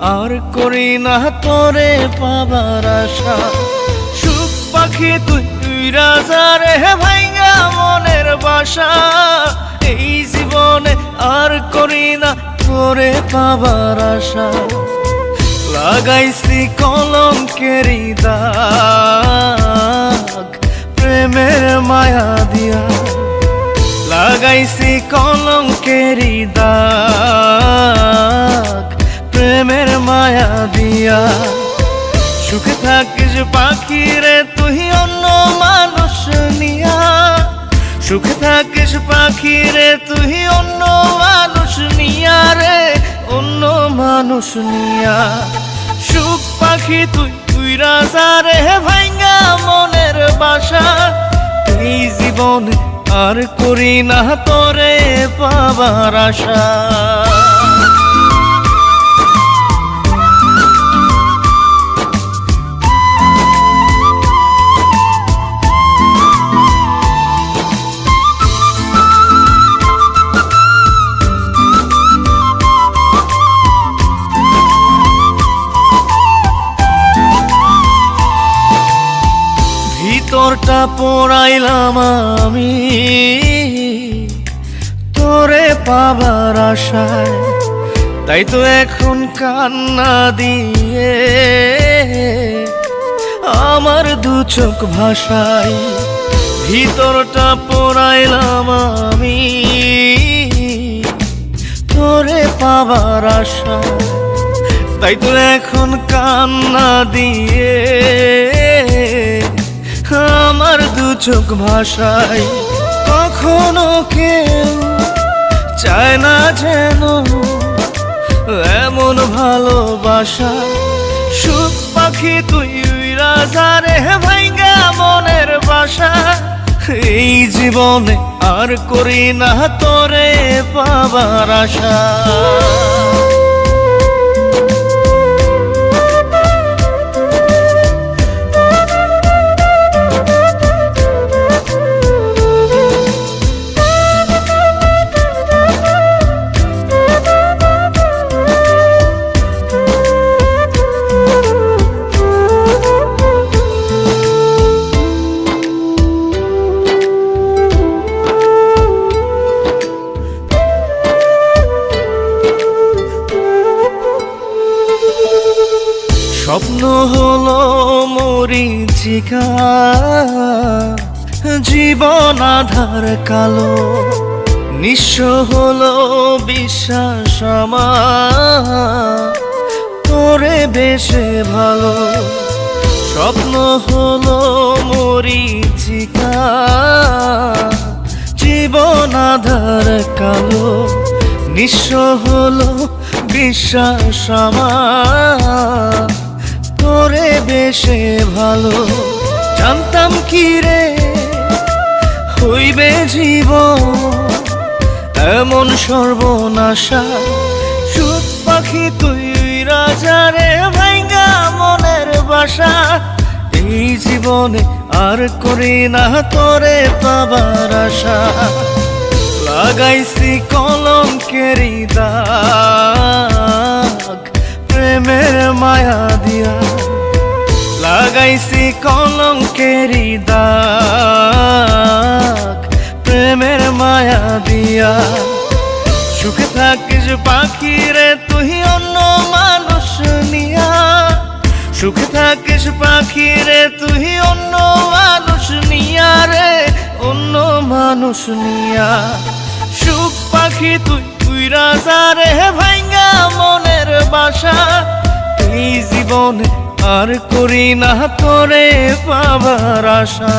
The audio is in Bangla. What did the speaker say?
আর করি না তোরে পাবার আশা। সুখ পাখি তুই তুই রাজারে ভাইয়া মনের বাসা। এই জীবনে আর করি না তোরে পাবার আশা। লাগাইছি কলঙ্কেরি দাগ, প্রেমের মায়া দিয়া। লাগাইছি কলঙ্কেরি দাগ। দিয়া সুখে থাকিস পাখি রে, তুই অন্য মানুষ নিয়া। সুখে থাকিস পাখি রে, তুই অন্য মানুষ নিয়া রে, অন্য মানুষ নিয়া। সুখ পাখি তুই তুই রাজা রে, ভাইঙ্গা মনের বাসা। এই জীবনে আর করি না, তোরে পাবার আশা। পড়াইলাম আমি। তোরে পাবার আশায়, তাই তো এখন কান্না দিয়ে আমার দু চোখ ভাষায় ভিতরটা পড়াইলাম আমি। তোরে পাবার আশায়, তাই তো এখন কান্না দিয়ে চোখ ভাষায় কখনো কেউ চায় না যেন এমন ভালোবাসা। সুখ পাখি তুই রাজারে ভাইঙ্গা মনের বাসা। এই জীবনে আর করি না তোরে পাবার আশা। স্বপ্ন হলো মরিচিকা, জীবন আধার কালো। নিঃস্ব হলো বিশ্বাস তোরে বেশে ভালো। স্বপ্ন হলো মরিচিকা, জীবন আধার কালো। নিঃস্ব হলো বিশ্বাস আমার। তোরে বেশে ভালো। জানতাম কি রে হইবে জীবন? এমন সর্বনাশা, সুখ পাখি তুই রাজারে ভাইঙ্গা মনের বাসা। এই জীবনে আর করি না তোরে পাবার আশা। লাগাইছি কলঙ্কেরি দাগ প্রেমের মায়া দিয়া। সুখে থাকিস পাখি রে, তুই অন্য মানুষ নিয়া। সুখে থাকিস পাখি রে, তুই অন্য মানুষ নিয়া রে, অন্য মানুষ নিয়া। সুখ পাখি তুই তুই রাজা রে, ভাইঙ্গা মনের বাসা। এই জীবনে আর করি না তোরে পাবার আশা।